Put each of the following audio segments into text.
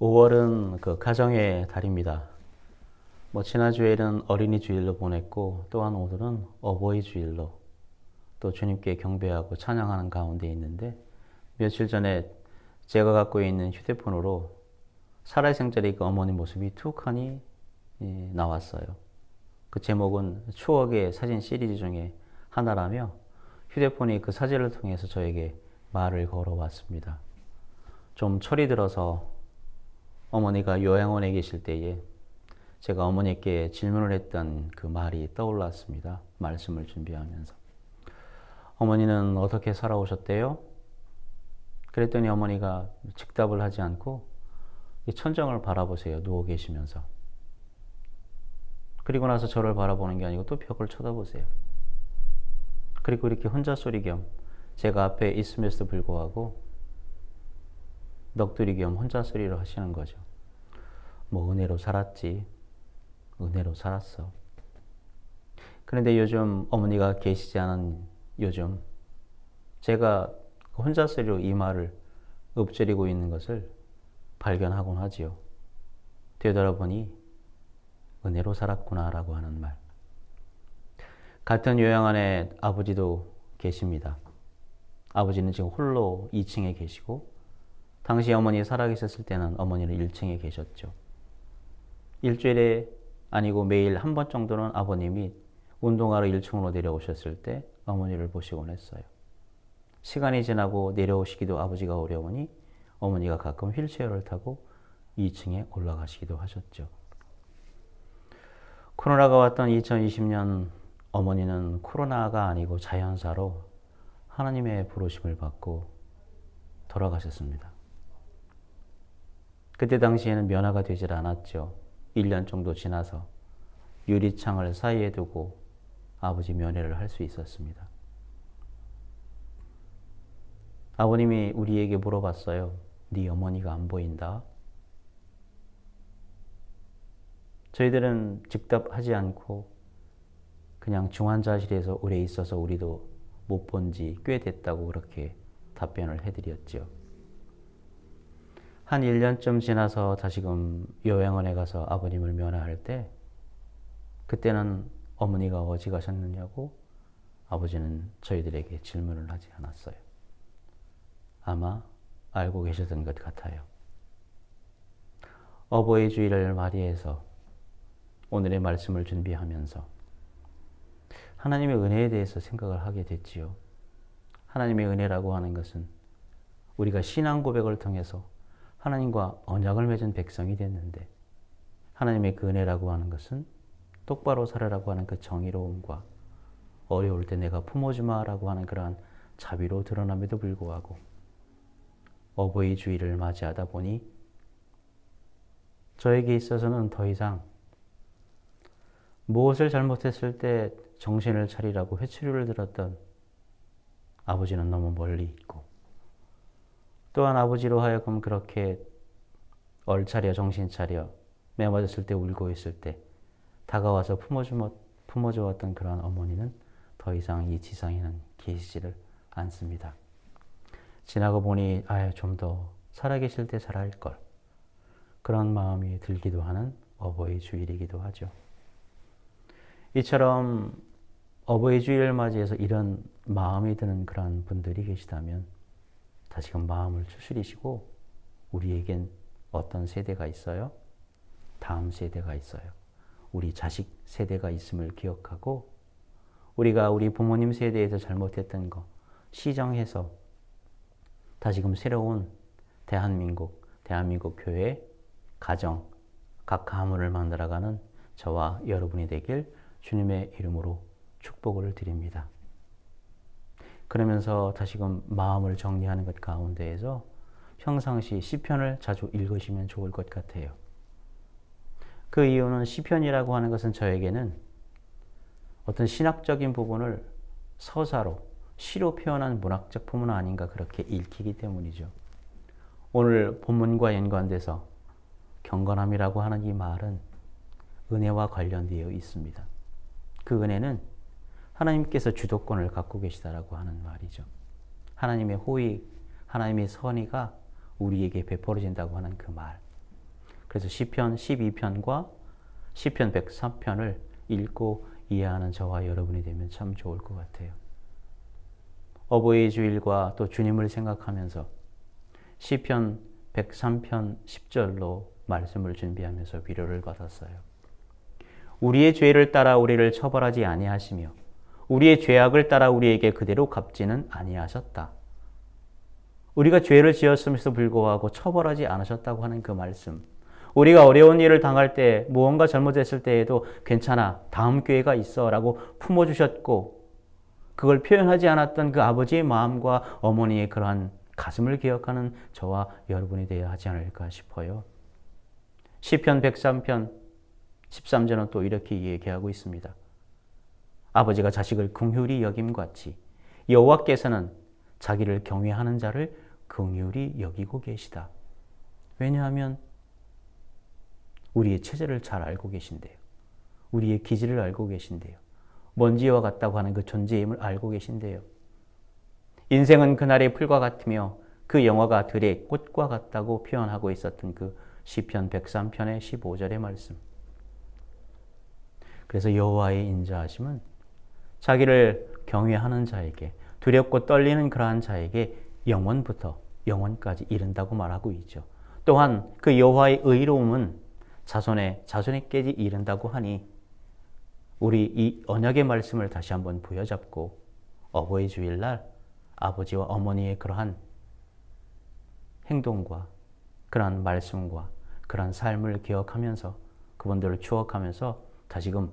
5월은 그 가정의 달입니다. 뭐 지난주에는 어린이 주일로 보냈고 또한 오늘은 어버이 주일로 또 주님께 경배하고 찬양하는 가운데 있는데 며칠 전에 제가 갖고 있는 휴대폰으로 살아생전의 그 어머니 모습이 툭하니 예, 나왔어요. 그 제목은 추억의 사진 시리즈 중에 하나라며 휴대폰이 그 사진을 통해서 저에게 말을 걸어왔습니다. 좀 철이 들어서 어머니가 요양원에 계실 때에 제가 어머니께 질문을 했던 그 말이 떠올랐습니다. 말씀을 준비하면서. 어머니는 어떻게 살아오셨대요? 그랬더니 어머니가 즉답을 하지 않고 천정을 바라보세요. 누워 계시면서. 그리고 나서 저를 바라보는 게 아니고 또 벽을 쳐다보세요. 그리고 이렇게 혼자 소리 겸 제가 앞에 있음에도 불구하고 넋두리 겸 혼자 소리를 하시는 거죠. 뭐 은혜로 살았지. 은혜로 살았어. 그런데 요즘 어머니가 계시지 않은 요즘 제가 혼자 소리로 이 말을 읊조리고 있는 것을 발견하곤 하지요. 되돌아보니 은혜로 살았구나라고 하는 말. 같은 요양 안에 아버지도 계십니다. 아버지는 지금 홀로 2층에 계시고 당시 어머니 살아계셨을 때는 어머니는 1층에 계셨죠. 일주일에 아니고 매일 한 번 정도는 아버님이 운동하러 1층으로 내려오셨을 때 어머니를 보시곤 했어요. 시간이 지나고 내려오시기도 아버지가 어려우니 어머니가 가끔 휠체어를 타고 2층에 올라가시기도 하셨죠. 코로나가 왔던 2020년 어머니는 코로나가 아니고 자연사로 하나님의 부르심을 받고 돌아가셨습니다. 그때 당시에는 면허가 되질 않았죠. 1년 정도 지나서 유리창을 사이에 두고 아버지 면회를 할 수 있었습니다. 아버님이 우리에게 물어봤어요. 네 어머니가 안 보인다. 저희들은 즉답하지 않고 그냥 중환자실에서 오래 있어서 우리도 못 본 지 꽤 됐다고 그렇게 답변을 해드렸죠. 한 1년쯤 지나서 다시금 요양원에 가서 아버님을 면회할 때 그때는 어머니가 어디 가셨느냐고 아버지는 저희들에게 질문을 하지 않았어요. 아마 알고 계셨던 것 같아요. 어버이 주일을 맞이해서 오늘의 말씀을 준비하면서 하나님의 은혜에 대해서 생각을 하게 됐지요. 하나님의 은혜라고 하는 것은 우리가 신앙 고백을 통해서 하나님과 언약을 맺은 백성이 됐는데 하나님의 그 은혜라고 하는 것은 똑바로 살아라고 하는 그 정의로움과 어려울 때 내가 품어주마라고 하는 그러한 자비로 드러남에도 불구하고 어버이 주일을 맞이하다 보니 저에게 있어서는 더 이상 무엇을 잘못했을 때 정신을 차리라고 회초리를 들었던 아버지는 너무 멀리 있고 또한 아버지로 하여금 그렇게 얼차려 정신 차려 매 맞았을 때 울고 있을 때 다가와서 품어주었, 품어주었던 그러한 어머니는 더 이상 이 지상에는 계시지를 않습니다. 지나고 보니 아유 좀더 살아계실 때 잘할 걸 그런 마음이 들기도 하는 어버이 주일이기도 하죠. 이처럼 어버이 주일을 맞이해서 이런 마음이 드는 그런 분들이 계시다면 다시금 마음을 추스리시고 우리에겐 어떤 세대가 있어요? 다음 세대가 있어요. 우리 자식 세대가 있음을 기억하고 우리가 우리 부모님 세대에서 잘못했던 거 시정해서 다시금 새로운 대한민국, 대한민국 교회, 가정, 각 가문을 만들어가는 저와 여러분이 되길 주님의 이름으로 축복을 드립니다. 그러면서 다시금 마음을 정리하는 것 가운데에서 평상시 시편을 자주 읽으시면 좋을 것 같아요. 그 이유는 시편이라고 하는 것은 저에게는 어떤 신학적인 부분을 서사로 시로 표현한 문학 작품은 아닌가 그렇게 읽히기 때문이죠. 오늘 본문과 연관돼서 경건함이라고 하는 이 말은 은혜와 관련되어 있습니다. 그 은혜는 하나님께서 주도권을 갖고 계시다라고 하는 말이죠. 하나님의 호의, 하나님의 선의가 우리에게 베풀어진다고 하는 그 말. 그래서 시편 12편과 시편 103편을 읽고 이해하는 저와 여러분이 되면 참 좋을 것 같아요. 어버이 주일과 또 주님을 생각하면서 시편 103편 10절로 말씀을 준비하면서 위로를 받았어요. 우리의 죄를 따라 우리를 처벌하지 아니하시며 우리의 죄악을 따라 우리에게 그대로 갚지는 아니하셨다. 우리가 죄를 지었음에도 불구하고 처벌하지 않으셨다고 하는 그 말씀. 우리가 어려운 일을 당할 때, 무언가 잘못했을 때에도 괜찮아, 다음 기회가 있어 라고 품어주셨고, 그걸 표현하지 않았던 그 아버지의 마음과 어머니의 그러한 가슴을 기억하는 저와 여러분이 되어야 하지 않을까 싶어요. 시편 103편 13절은 또 이렇게 얘기하고 있습니다. 아버지가 자식을 긍휼히 여김 같이 여호와께서는 자기를 경외하는 자를 긍휼히 여기고 계시다. 왜냐하면 우리의 체제를 잘 알고 계신대요. 우리의 기질을 알고 계신대요. 먼지와 같다고 하는 그 존재임을 알고 계신대요. 인생은 그날의 풀과 같으며 그 영화가 들의 꽃과 같다고 표현하고 있었던 그 시편 103편의 15절의 말씀. 그래서 여호와의 인자하심은 자기를 경외하는 자에게 두렵고 떨리는 그러한 자에게 영원부터 영원까지 이른다고 말하고 있죠. 또한 그 여호와의 의로움은 자손의 자손에까지 이른다고 하니 우리 이 언약의 말씀을 다시 한번 부여잡고 어버이 주일날 아버지와 어머니의 그러한 행동과 그러한 말씀과 그러한 삶을 기억하면서 그분들을 추억하면서 다시금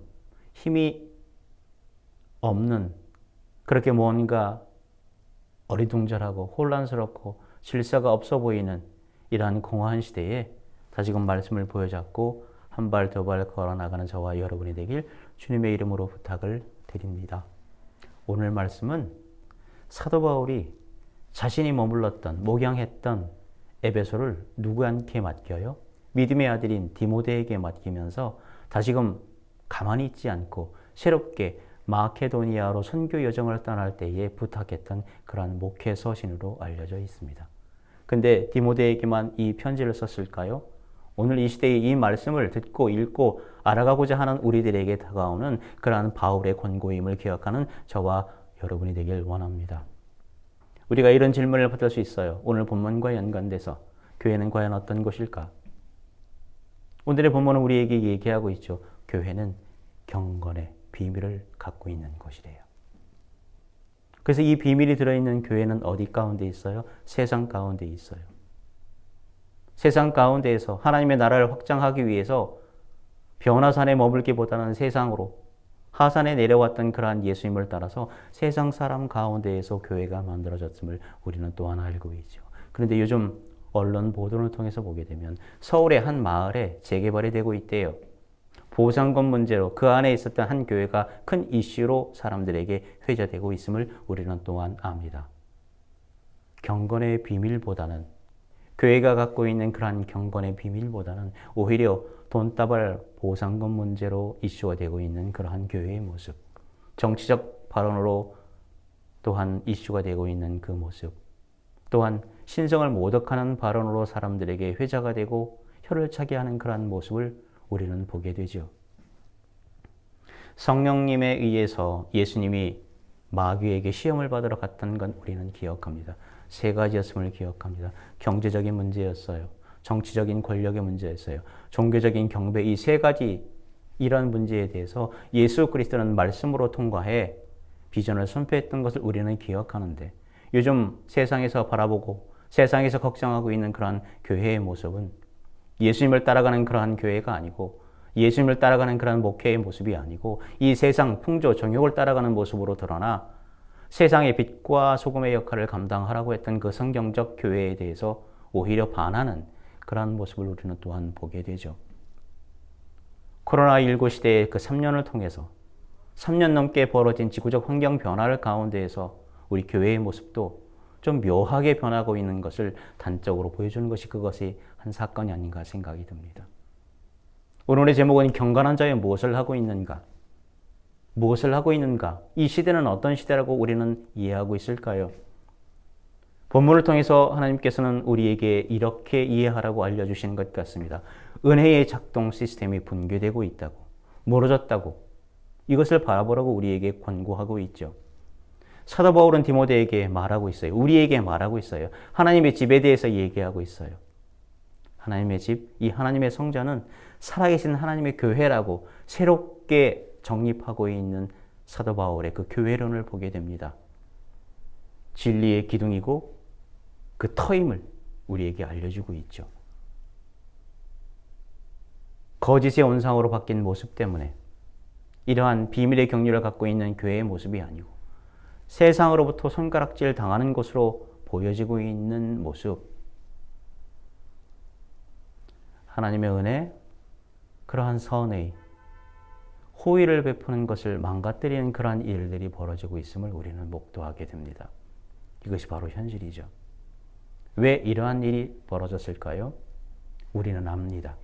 힘이 없는 그렇게 뭔가 어리둥절하고 혼란스럽고 질서가 없어 보이는 이러한 공허한 시대에 다시금 말씀을 보여잡고 한 발 두 발 걸어 나가는 저와 여러분이 되길 주님의 이름으로 부탁을 드립니다. 오늘 말씀은 사도 바울이 자신이 머물렀던 목양했던 에베소를 누구한테 맡겨요? 믿음의 아들인 디모데에게 맡기면서 다시금 가만히 있지 않고 새롭게 마케도니아로 선교 여정을 떠날 때에 부탁했던 그러한 목회 서신으로 알려져 있습니다. 근데 디모데에게만 이 편지를 썼을까요? 오늘 이 시대에 이 말씀을 듣고 읽고 알아가고자 하는 우리들에게 다가오는 그러한 바울의 권고임을 기억하는 저와 여러분이 되길 원합니다. 우리가 이런 질문을 받을 수 있어요. 오늘 본문과 연관돼서 교회는 과연 어떤 곳일까? 오늘의 본문은 우리에게 얘기하고 있죠. 교회는 경건의 비밀을 갖고 있는 곳이래요. 그래서 이 비밀이 들어있는 교회는 어디 가운데 있어요? 세상 가운데 있어요. 세상 가운데에서 하나님의 나라를 확장하기 위해서 변화산에 머물기보다는 세상으로 하산에 내려왔던 그러한 예수님을 따라서 세상 사람 가운데에서 교회가 만들어졌음을 우리는 또한 알고 있죠. 그런데 요즘 언론 보도를 통해서 보게 되면 서울의 한 마을에 재개발이 되고 있대요. 보상금 문제로 그 안에 있었던 한 교회가 큰 이슈로 사람들에게 회자되고 있음을 우리는 또한 압니다. 경건의 비밀보다는 교회가 갖고 있는 그러한 경건의 비밀보다는 오히려 돈다발 보상금 문제로 이슈가 되고 있는 그러한 교회의 모습, 정치적 발언으로 또한 이슈가 되고 있는 그 모습, 또한 신성을 모독하는 발언으로 사람들에게 회자가 되고 혀를 차게 하는 그러한 모습을 우리는 보게 되죠. 성령님에 의해서 예수님이 마귀에게 시험을 받으러 갔던 건 우리는 기억합니다. 세 가지였음을 기억합니다. 경제적인 문제였어요. 정치적인 권력의 문제였어요. 종교적인 경배 이 세 가지 이런 문제에 대해서 예수 그리스도는 말씀으로 통과해 비전을 선포했던 것을 우리는 기억하는데 요즘 세상에서 바라보고 세상에서 걱정하고 있는 그러한 교회의 모습은 예수님을 따라가는 그러한 교회가 아니고 예수님을 따라가는 그러한 목회의 모습이 아니고 이 세상 풍조 정욕을 따라가는 모습으로 드러나 세상의 빛과 소금의 역할을 감당하라고 했던 그 성경적 교회에 대해서 오히려 반하는 그러한 모습을 우리는 또한 보게 되죠. 코로나19 시대의 그 3년을 통해서 3년 넘게 벌어진 지구적 환경 변화를 가운데에서 우리 교회의 모습도 좀 묘하게 변하고 있는 것을 단적으로 보여주는 것이 그것이 한 사건이 아닌가 생각이 듭니다. 오늘의 제목은 경건한 자여 무엇을 하고 있는가? 무엇을 하고 있는가? 이 시대는 어떤 시대라고 우리는 이해하고 있을까요? 본문을 통해서 하나님께서는 우리에게 이렇게 이해하라고 알려주시는 것 같습니다. 은혜의 작동 시스템이 붕괴되고 있다고, 멀어졌다고, 이것을 바라보라고 우리에게 권고하고 있죠. 사도 바울은 디모데에게 말하고 있어요. 우리에게 말하고 있어요. 하나님의 집에 대해서 얘기하고 있어요. 하나님의 집, 이 하나님의 성전은 살아계신 하나님의 교회라고 새롭게 정립하고 있는 사도 바울의 그 교회론을 보게 됩니다. 진리의 기둥이고 그 터임을 우리에게 알려주고 있죠. 거짓의 온상으로 바뀐 모습 때문에 이러한 비밀의 경륜을 갖고 있는 교회의 모습이 아니고 세상으로부터 손가락질 당하는 것으로 보여지고 있는 모습. 하나님의 은혜, 그러한 선의 호의를 베푸는 것을 망가뜨리는 그러한 일들이 벌어지고 있음을 우리는 목도하게 됩니다. 이것이 바로 현실이죠. 왜 이러한 일이 벌어졌을까요? 우리는 압니다.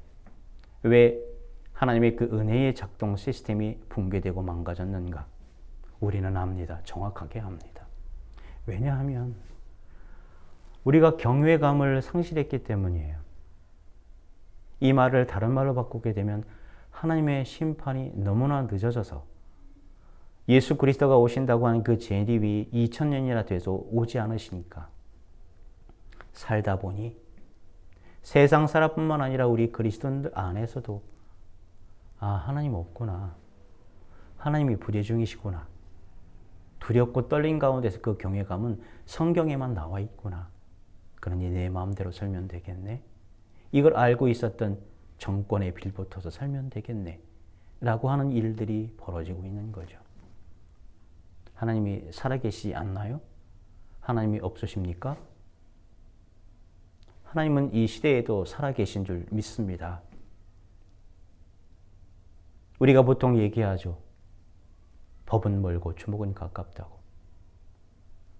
왜 하나님의 그 은혜의 작동 시스템이 붕괴되고 망가졌는가? 우리는 압니다. 정확하게 압니다. 왜냐하면 우리가 경외감을 상실했기 때문이에요. 이 말을 다른 말로 바꾸게 되면 하나님의 심판이 너무나 늦어져서 예수 그리스도가 오신다고 하는 그 재림이 2000년이나 돼서 오지 않으시니까 살다 보니 세상 사람뿐만 아니라 우리 그리스도인들 안에서도 아 하나님 없구나. 하나님이 부재 중이시구나. 두렵고 떨린 가운데서 그 경외감은 성경에만 나와 있구나. 그러니 내 마음대로 살면 되겠네 이걸 알고 있었던 정권에 빌붙어서 살면 되겠네 라고 하는 일들이 벌어지고 있는 거죠. 하나님이 살아계시지 않나요? 하나님이 없으십니까? 하나님은 이 시대에도 살아계신 줄 믿습니다. 우리가 보통 얘기하죠. 법은 멀고 주목은 가깝다고.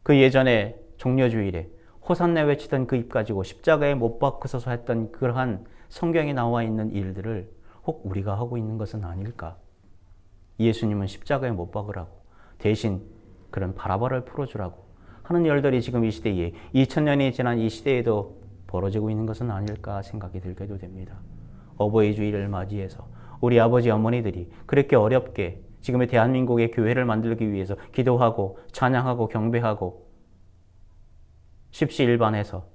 그 예전에 종려주일에 호산내 외치던 그 입 가지고 십자가에 못 박혀서 했던 그러한 성경에 나와 있는 일들을 혹 우리가 하고 있는 것은 아닐까? 예수님은 십자가에 못 박으라고 대신 그런 바라바를 풀어주라고 하는 일들이 지금 이 시대에 2000년이 지난 이 시대에도 벌어지고 있는 것은 아닐까 생각이 들게도 됩니다. 어버이 주일을 맞이해서 우리 아버지 어머니들이 그렇게 어렵게 지금의 대한민국의 교회를 만들기 위해서 기도하고 찬양하고 경배하고 십시 일반해서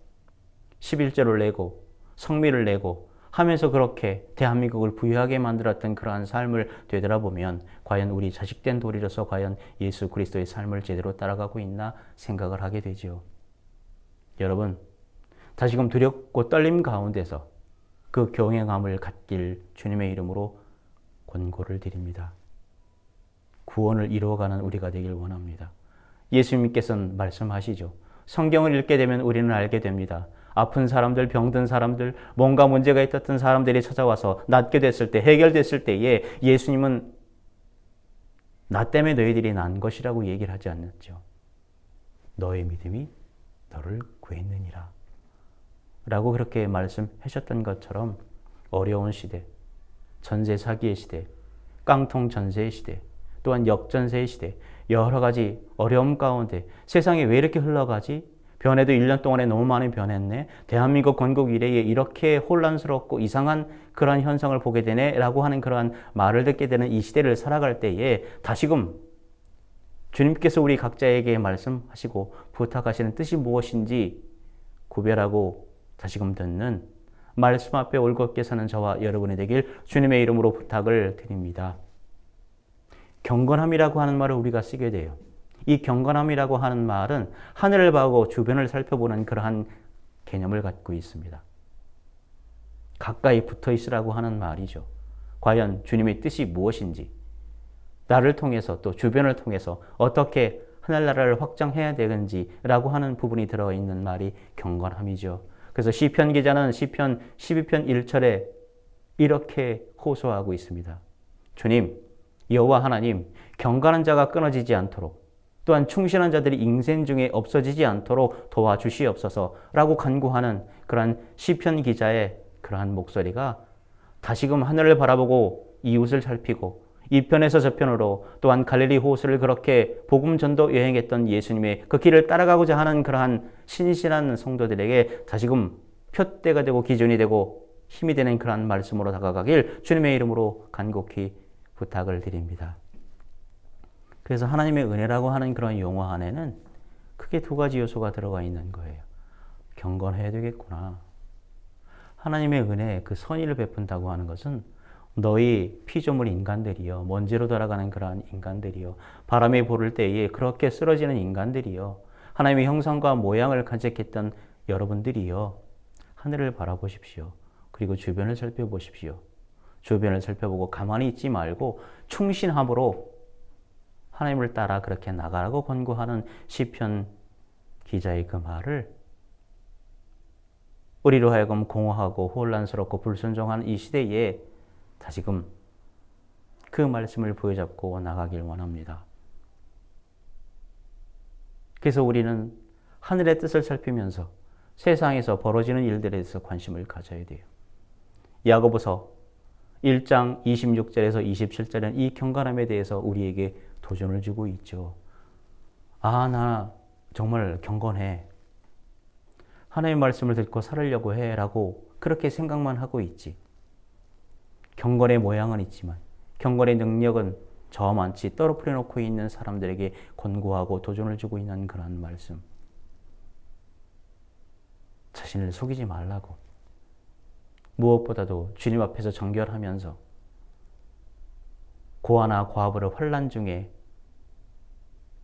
11조를 내고 성미를 내고 하면서 그렇게 대한민국을 부유하게 만들었던 그러한 삶을 되돌아보면 과연 우리 자식된 도리로서 과연 예수 그리스도의 삶을 제대로 따라가고 있나 생각을 하게 되죠. 여러분, 다시금 두렵고 떨림 가운데서 그 경외감을 갖길 주님의 이름으로 권고를 드립니다. 구원을 이루어가는 우리가 되길 원합니다. 예수님께서는 말씀하시죠. 성경을 읽게 되면 우리는 알게 됩니다. 아픈 사람들, 병든 사람들, 뭔가 문제가 있었던 사람들이 찾아와서 낫게 됐을 때, 해결됐을 때에 예수님은 나 때문에 너희들이 난 것이라고 얘기를 하지 않았죠. 너의 믿음이 너를 구했느니라. 라고 그렇게 말씀하셨던 것처럼 어려운 시대, 전세 사기의 시대, 깡통 전세의 시대, 또한 역전세의 시대, 여러 가지 어려움 가운데 세상이 왜 이렇게 흘러가지? 변해도 1년 동안에 너무 많이 변했네. 대한민국 건국 이래에 이렇게 혼란스럽고 이상한 그러한 현상을 보게 되네. 라고 하는 그러한 말을 듣게 되는 이 시대를 살아갈 때에 다시금 주님께서 우리 각자에게 말씀하시고 부탁하시는 뜻이 무엇인지 구별하고 다시금 듣는 말씀 앞에 올곧게 사는 저와 여러분이 되길 주님의 이름으로 부탁을 드립니다. 경건함이라고 하는 말을 우리가 쓰게 돼요. 이 경건함이라고 하는 말은 하늘을 보고 주변을 살펴보는 그러한 개념을 갖고 있습니다. 가까이 붙어 있으라고 하는 말이죠. 과연 주님의 뜻이 무엇인지, 나를 통해서 또 주변을 통해서 어떻게 하늘나라를 확장해야 되는지라고 하는 부분이 들어있는 말이 경건함이죠. 그래서 시편 기자는 시편 12편 1절에 이렇게 호소하고 있습니다. 주님, 여호와 하나님, 경건한 자가 끊어지지 않도록 또한 충실한 자들이 인생 중에 없어지지 않도록 도와주시옵소서라고 간구하는 그러한 시편 기자의 그러한 목소리가 다시금 하늘을 바라보고 이웃을 살피고 이 편에서 저 편으로 또한 갈릴리 호수를 그렇게 복음 전도 여행했던 예수님의 그 길을 따라가고자 하는 그러한 신실한 성도들에게 다시금 표대가 되고 기준이 되고 힘이 되는 그러한 말씀으로 다가가길 주님의 이름으로 간곡히 부탁을 드립니다. 그래서 하나님의 은혜라고 하는 그런 용어 안에는 크게 두 가지 요소가 들어가 있는 거예요. 경건해야 되겠구나. 하나님의 은혜, 그 선의를 베푼다고 하는 것은 너희 피조물 인간들이요. 먼지로 돌아가는 그러한 인간들이요. 바람이 부를 때에 그렇게 쓰러지는 인간들이요. 하나님의 형상과 모양을 간직했던 여러분들이요. 하늘을 바라보십시오. 그리고 주변을 살펴보십시오. 주변을 살펴보고 가만히 있지 말고 충신함으로 하나님을 따라 그렇게 나가라고 권고하는 시편 기자의 그 말을 우리로 하여금 공허하고 혼란스럽고 불순종한 이 시대에 다시금 그 말씀을 부여잡고 나가길 원합니다. 그래서 우리는 하늘의 뜻을 살피면서 세상에서 벌어지는 일들에 대해서 관심을 가져야 돼요. 야고보서 1장 26절에서 27절은 이 경건함에 대해서 우리에게 도전을 주고 있죠. 아, 나 정말 경건해. 하나님의 말씀을 듣고 살으려고 해. 라고 그렇게 생각만 하고 있지. 경건의 모양은 있지만 경건의 능력은 저만치 떨어뜨려 놓고 있는 사람들에게 권고하고 도전을 주고 있는 그런 말씀. 자신을 속이지 말라고. 무엇보다도 주님 앞에서 정결하면서 고아나 과부를 환란 중에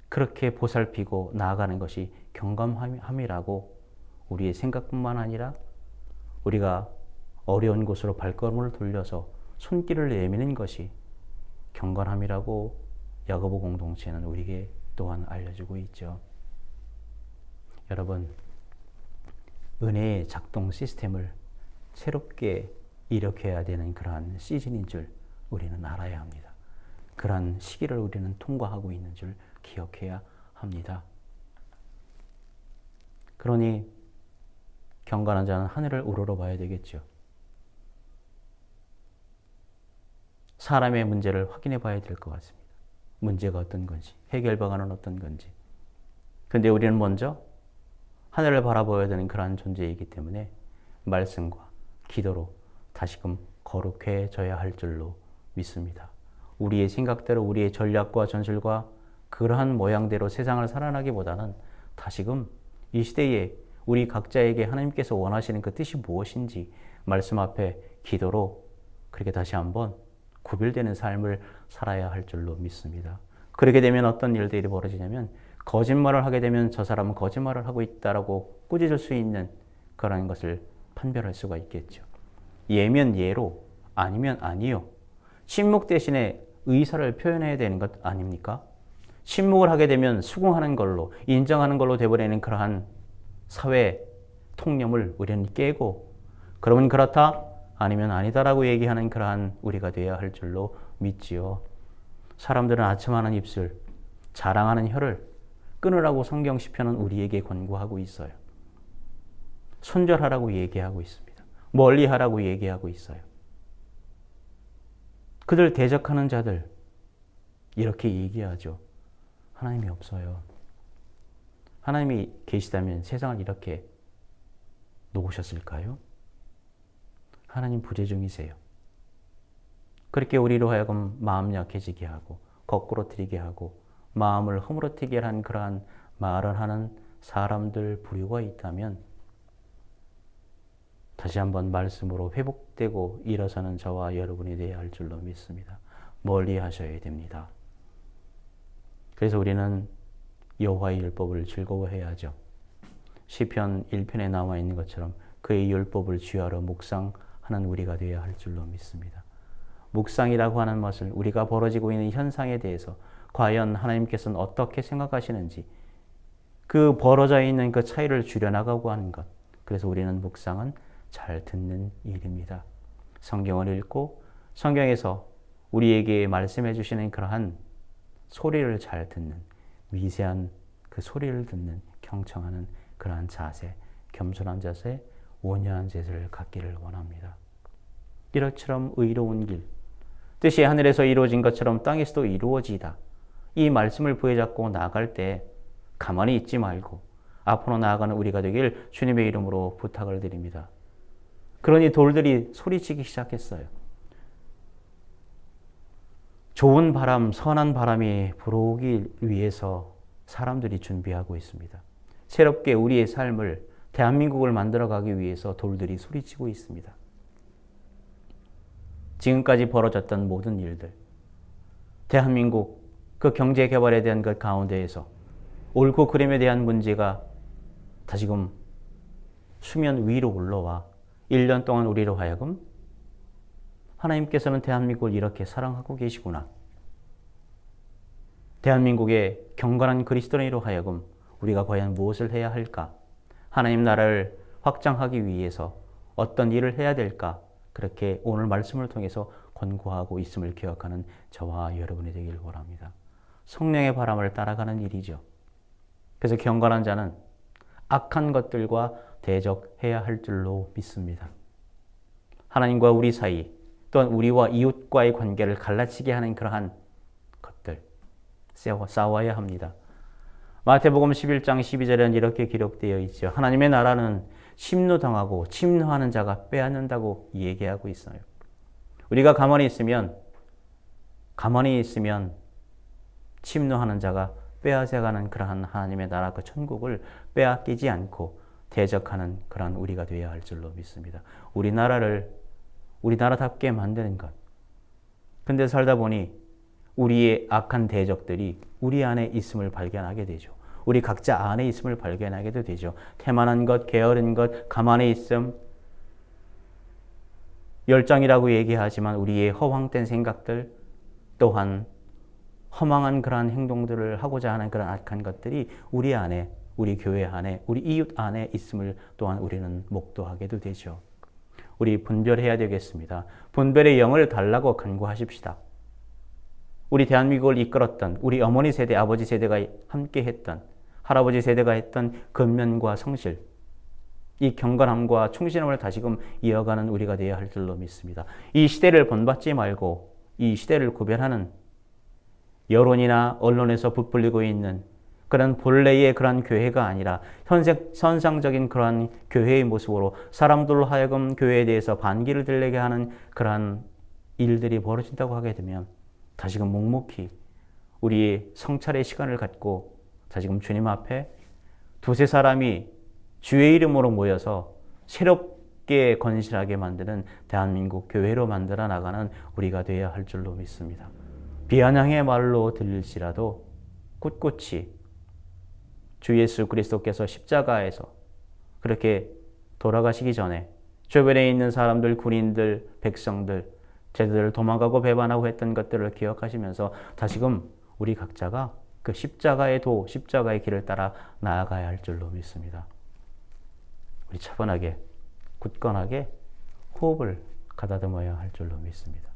그렇게 보살피고 나아가는 것이 경감함이라고 우리의 생각뿐만 아니라 우리가 어려운 곳으로 발걸음을 돌려서 손길을 내미는 것이 경건함이라고 야고보 공동체는 우리에게 또한 알려주고 있죠. 여러분, 은혜의 작동 시스템을 새롭게 일으켜야 되는 그러한 시즌인 줄 우리는 알아야 합니다. 그러한 시기를 우리는 통과하고 있는 줄 기억해야 합니다. 그러니 경건한 자는 하늘을 우러러 봐야 되겠죠. 사람의 문제를 확인해 봐야 될 것 같습니다. 문제가 어떤 건지, 해결 방안은 어떤 건지. 근데 우리는 먼저 하늘을 바라보아야 되는 그러한 존재이기 때문에 말씀과 기도로 다시금 거룩해져야 할 줄로 믿습니다. 우리의 생각대로 우리의 전략과 전술과 그러한 모양대로 세상을 살아나기보다는 다시금 이 시대에 우리 각자에게 하나님께서 원하시는 그 뜻이 무엇인지 말씀 앞에 기도로 그렇게 다시 한번 구별되는 삶을 살아야 할 줄로 믿습니다. 그렇게 되면 어떤 일들이 벌어지냐면 거짓말을 하게 되면 저 사람은 거짓말을 하고 있다라고 꾸짖을 수 있는 그런 것을 판별할 수가 있겠죠. 예면 예로 아니면 아니요. 침묵 대신에 의사를 표현해야 되는 것 아닙니까? 침묵을 하게 되면 수긍하는 걸로 인정하는 걸로 되버리는 그러한 사회 통념을 우리는 깨고 그러면 그렇다 아니면 아니다라고 얘기하는 그러한 우리가 되어야 할 줄로 믿지요. 사람들은 아첨하는 입술, 자랑하는 혀를 끊으라고 성경 시편은 우리에게 권고하고 있어요. 손절하라고 얘기하고 있습니다. 멀리하라고 얘기하고 있어요. 그들 대적하는 자들 이렇게 얘기하죠. 하나님이 없어요. 하나님이 계시다면 세상을 이렇게 놓으셨을까요? 하나님 부재중이세요. 그렇게 우리로 하여금 마음 약해지게 하고 거꾸로 들이게 하고 마음을 허물어뜨게 한 그러한 말을 하는 사람들 부류가 있다면 다시 한번 말씀으로 회복되고 일어서는 저와 여러분이 되어야 할 줄로 믿습니다. 멀리 하셔야 됩니다. 그래서 우리는 여호와의 율법을 즐거워해야죠. 시편 1편에 나와 있는 것처럼 그의 율법을 주하러 묵상하는 우리가 되어야 할 줄로 믿습니다. 묵상이라고 하는 것을 우리가 벌어지고 있는 현상에 대해서 과연 하나님께서는 어떻게 생각하시는지 그 벌어져 있는 그 차이를 줄여나가고 하는 것. 그래서 우리는 묵상은 잘 듣는 일입니다. 성경을 읽고 성경에서 우리에게 말씀해 주시는 그러한 소리를 잘 듣는 미세한 그 소리를 듣는 경청하는 그러한 자세, 겸손한 자세, 온유한 자세를 갖기를 원합니다. 이렇처럼 의로운 길, 뜻이 하늘에서 이루어진 것처럼 땅에서도 이루어지다. 이 말씀을 부여잡고 나갈 때 가만히 있지 말고 앞으로 나아가는 우리가 되길 주님의 이름으로 부탁을 드립니다. 그러니 돌들이 소리치기 시작했어요. 좋은 바람, 선한 바람이 불어오기 위해서 사람들이 준비하고 있습니다. 새롭게 우리의 삶을 대한민국을 만들어가기 위해서 돌들이 소리치고 있습니다. 지금까지 벌어졌던 모든 일들, 대한민국 그 경제 개발에 대한 것 가운데에서 옳고 그름에 대한 문제가 다시금 수면 위로 올라와 1년 동안 우리로 하여금 하나님께서는 대한민국을 이렇게 사랑하고 계시구나. 대한민국의 경건한 그리스도인으로 하여금 우리가 과연 무엇을 해야 할까? 하나님 나라를 확장하기 위해서 어떤 일을 해야 될까? 그렇게 오늘 말씀을 통해서 권고하고 있음을 기억하는 저와 여러분이 되길 원합니다. 성령의 바람을 따라가는 일이죠. 그래서 경건한 자는 악한 것들과 대적해야 할 줄로 믿습니다. 하나님과 우리 사이 또한 우리와 이웃과의 관계를 갈라치게 하는 그러한 것들 싸워야 합니다. 마태복음 11장 12절에는 이렇게 기록되어 있죠. 하나님의 나라는 침노당하고 침노하는 자가 빼앗는다고 얘기하고 있어요. 우리가 가만히 있으면 가만히 있으면 침노하는 자가 빼앗아가는 그러한 하나님의 나라 그 천국을 빼앗기지 않고 대적하는 그러한 우리가 되어야 할 줄로 믿습니다. 우리나라를 우리나라답게 만드는 것. 근데 살다 보니 우리의 악한 대적들이 우리 안에 있음을 발견하게 되죠. 우리 각자 안에 있음을 발견하게도 되죠. 태만한 것, 게으른 것, 가만히 있음, 열정이라고 얘기하지만 우리의 허황된 생각들 또한 허망한 그러한 행동들을 하고자 하는 그런 악한 것들이 우리 안에, 우리 교회 안에, 우리 이웃 안에 있음을 또한 우리는 목도하게도 되죠. 우리 분별해야 되겠습니다. 분별의 영을 달라고 간구하십시다. 우리 대한민국을 이끌었던 우리 어머니 세대, 아버지 세대가 함께 했던 할아버지 세대가 했던 근면과 성실, 이 경건함과 충실함을 다시금 이어가는 우리가 되어야 할 줄로 믿습니다. 이 시대를 본받지 말고 이 시대를 구별하는 여론이나 언론에서 부풀리고 있는 그런 본래의 그러한 교회가 아니라 현생, 선상적인 그러한 교회의 모습으로 사람들로 하여금 교회에 대해서 반기를 들리게 하는 그러한 일들이 벌어진다고 하게 되면 다시금 묵묵히 우리의 성찰의 시간을 갖고 다시금 주님 앞에 두세 사람이 주의 이름으로 모여서 새롭게 건실하게 만드는 대한민국 교회로 만들어 나가는 우리가 되어야 할 줄로 믿습니다. 비아냥의 말로 들릴지라도 꿋꿋이 주 예수 그리스도께서 십자가에서 그렇게 돌아가시기 전에 주변에 있는 사람들, 군인들, 백성들, 제들 도망가고 배반하고 했던 것들을 기억하시면서 다시금 우리 각자가 그 십자가의 도, 십자가의 길을 따라 나아가야 할 줄로 믿습니다. 우리 차분하게, 굳건하게 호흡을 가다듬어야 할 줄로 믿습니다.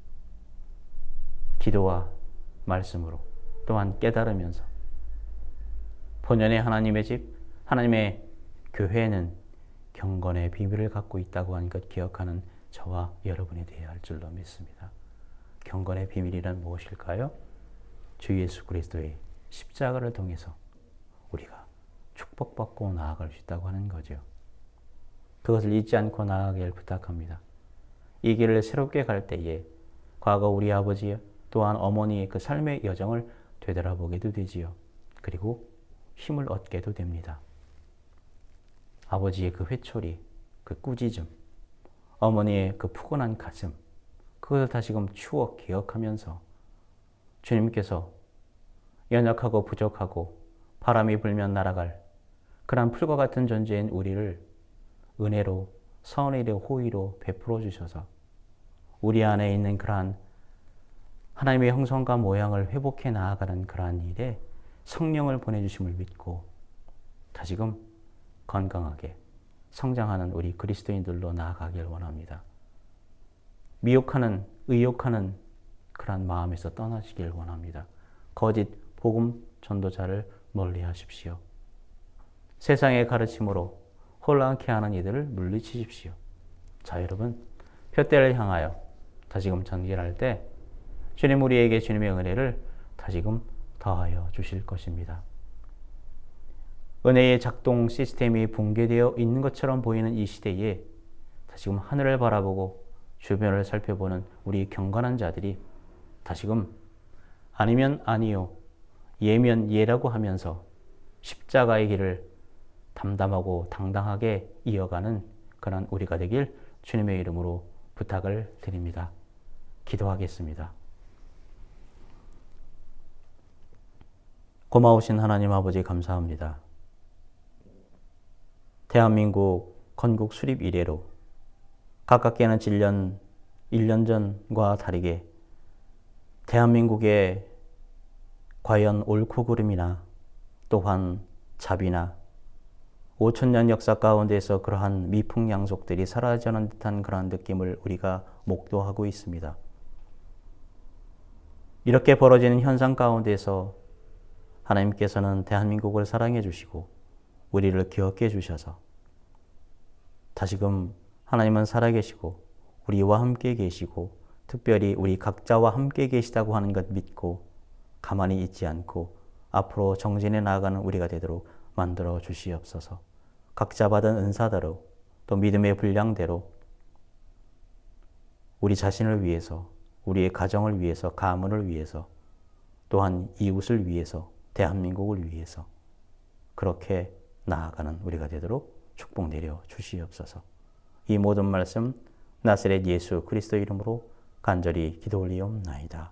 기도와 말씀으로 또한 깨달으면서 본연의 하나님의 집, 하나님의 교회는 경건의 비밀을 갖고 있다고 하는 것 기억하는 저와 여러분이 되어야 할 줄로 믿습니다. 경건의 비밀이란 무엇일까요? 주 예수 그리스도의 십자가를 통해서 우리가 축복받고 나아갈 수 있다고 하는 거죠. 그것을 잊지 않고 나아가길 부탁합니다. 이 길을 새롭게 갈 때에 과거 우리 아버지 또한 어머니의 그 삶의 여정을 되돌아보게도 되지요. 그리고 힘을 얻게도 됩니다. 아버지의 그 회초리, 그 꾸짖음, 어머니의 그 푸근한 가슴, 그것을 다시금 추억 기억하면서 주님께서 연약하고 부족하고 바람이 불면 날아갈 그런 풀과 같은 존재인 우리를 은혜로 선의로 호의로 베풀어 주셔서 우리 안에 있는 그러한 하나님의 형성과 모양을 회복해 나아가는 그러한 일에 성령을 보내주심을 믿고 다시금 건강하게 성장하는 우리 그리스도인들로 나아가길 원합니다. 미혹하는, 의욕하는 그러한 마음에서 떠나시길 원합니다. 거짓 복음 전도자를 멀리 하십시오. 세상의 가르침으로 혼란케 하는 이들을 물리치십시오. 자, 여러분, 표대를 향하여 다시금 전진할 때 주님 우리에게 주님의 은혜를 다시금 더하여 주실 것입니다. 은혜의 작동 시스템이 붕괴되어 있는 것처럼 보이는 이 시대에 다시금 하늘을 바라보고 주변을 살펴보는 우리 경건한 자들이 다시금 아니면 아니요, 예면 예라고 하면서 십자가의 길을 담담하고 당당하게 이어가는 그런 우리가 되길 주님의 이름으로 부탁을 드립니다. 기도하겠습니다. 고마우신 하나님 아버지 감사합니다. 대한민국 건국 수립 이래로 가깝게는 7년, 1년 전과 다르게 대한민국의 과연 옳고 그름이나 또한 자비나 5천년 역사 가운데서 그러한 미풍양속들이 사라져는 듯한 그러한 느낌을 우리가 목도하고 있습니다. 이렇게 벌어지는 현상 가운데서 하나님께서는 대한민국을 사랑해 주시고 우리를 기억해 주셔서 다시금 하나님은 살아계시고 우리와 함께 계시고 특별히 우리 각자와 함께 계시다고 하는 것 믿고 가만히 있지 않고 앞으로 정진해 나아가는 우리가 되도록 만들어 주시옵소서. 각자 받은 은사대로 또 믿음의 분량대로 우리 자신을 위해서 우리의 가정을 위해서 가문을 위해서 또한 이웃을 위해서 대한민국을 위해서 그렇게 나아가는 우리가 되도록 축복 내려 주시옵소서. 이 모든 말씀 나사렛 예수 그리스도 이름으로 간절히 기도 올리옵나이다.